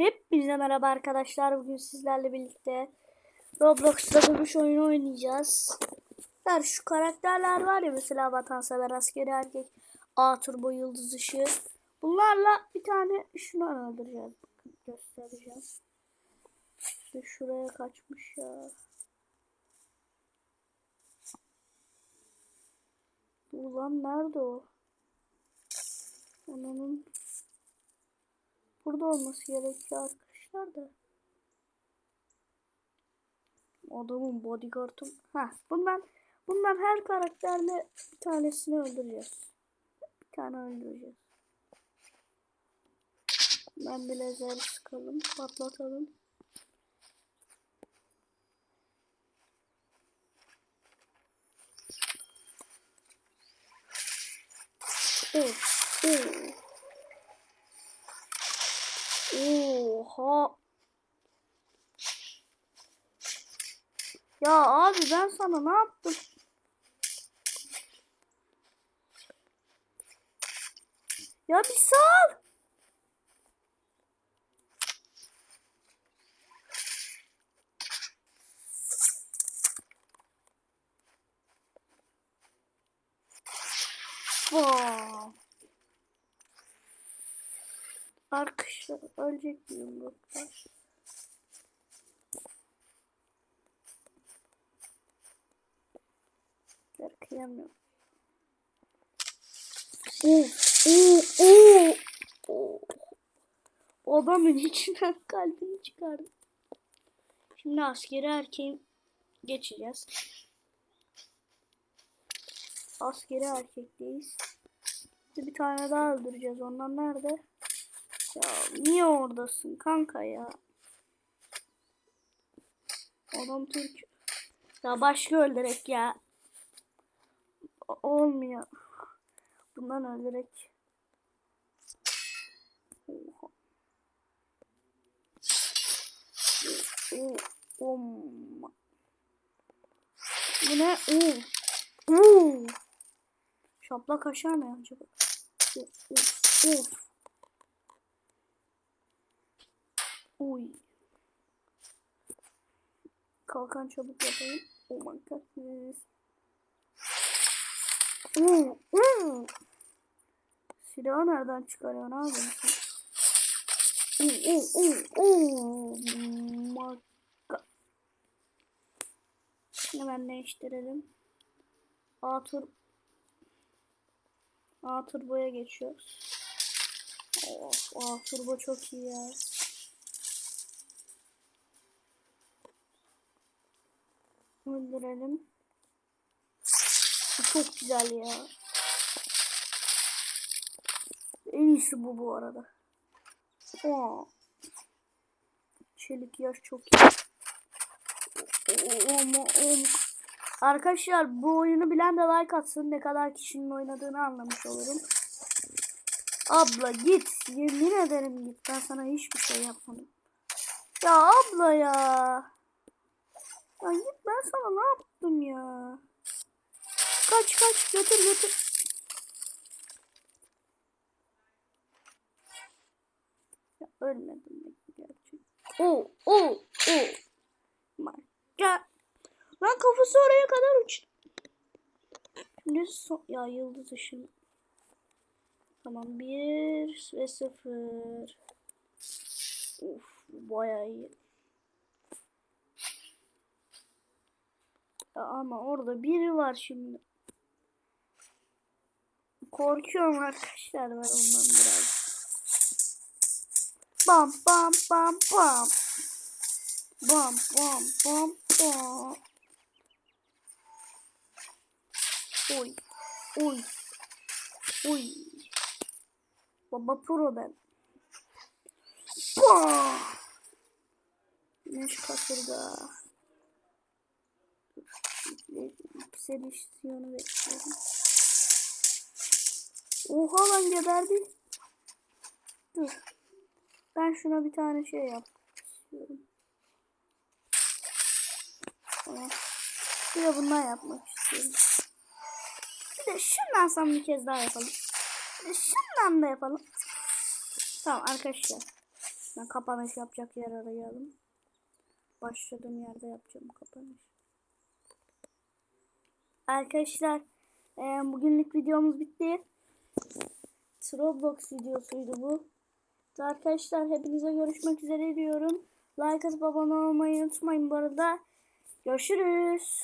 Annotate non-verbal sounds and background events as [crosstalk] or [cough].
Hepinize merhaba arkadaşlar. Bugün sizlerle birlikte Roblox'ta dövüş oyunu oynayacağız. Yani şu karakterler var ya mesela vatansever askeri erkek, A turbo yıldız ışığı. Bunlarla bir tane şunu öldüreceğiz. Bakın göstereceğim. İşte şuraya kaçmış ya. Ulan nerede o? Onun burada olması gerekiyor arkadaşlar da. Adamın bodyguard'ım. Ha, bundan bundan her karakterle bir tanesini öldüreceğiz. Bir tane öldüreceğiz. Ben bir lazer sıkalım, patlatalım. Oh, oh. Oha. Ya abi ben sana ne yaptım? Ya bir sal. Wow. Arkadaşlar ölecek miyim? Ben kıyamıyorum. Oo, oo, oo, oo. Adamın içinden [laughs] kalbini çıkardı. Şimdi askeri erkeğim geçeceğiz. Askeri erkekteyiz. Bir tane daha öldüreceğiz. Ondan nerede? Niye oradasın kanka ya? Adam Türk. Ya başka öldürek ya. Olmuyor. Bundan öldürek. Oha. Bu ne? Oo. Oo. Şaplak aşağı mı acaba? Of, of, of. Uy. Kalkan çabuk yapalım. Oh my god. Oo, oo. Silahı nereden çıkarıyorsun abi? Oo, oo, oo, oo. My god. Hemen değiştirelim. A tur A turboya geçiyoruz. Of, A turbo çok iyi ya. Öldürelim. Çok güzel ya. En iyisi bu bu arada. Aa. Çelik yaş çok iyi. Ama. Arkadaşlar bu oyunu bilen de like atsın. Ne kadar kişinin oynadığını anlamış olurum. Abla git. Yemin ederim git. Ben sana hiçbir şey yapmadım. Ya abla ya. Git ben sana ne yaptım ya? Kaç kaç götür götür. Ya ölmedim ben gerçekten. Oo oo oo. God. Lan kafası oraya kadar uçtu. Şimdi son... Ya yıldız ışını. Tamam bir ve sıfır. Uf bayağı iyi. Ama orada biri var şimdi. Korkuyorum arkadaşlar ben ondan biraz. Bam bam bam bam. Bam bam bam bam. Oy. Oy. Oy. Baba pro ben. Bam. Güneş kasırga. Sedisyonu bekliyorum. Oha lan geberdi. Dur. Ben şuna bir tane şey. Tamam. Bir de bundan yapmak istiyorum. Bir de şundan sonra bir kez daha yapalım. Bir de şundan da yapalım. Tamam arkadaşlar. Ben kapanış yapacak yer arayalım. Başladığım yerde yapacağım kapanış. Arkadaşlar e, bugünlük videomuz bitti. Roblox videosuydu bu. Arkadaşlar hepinize görüşmek üzere diyorum. Like atıp abone olmayı unutmayın bu arada. Görüşürüz.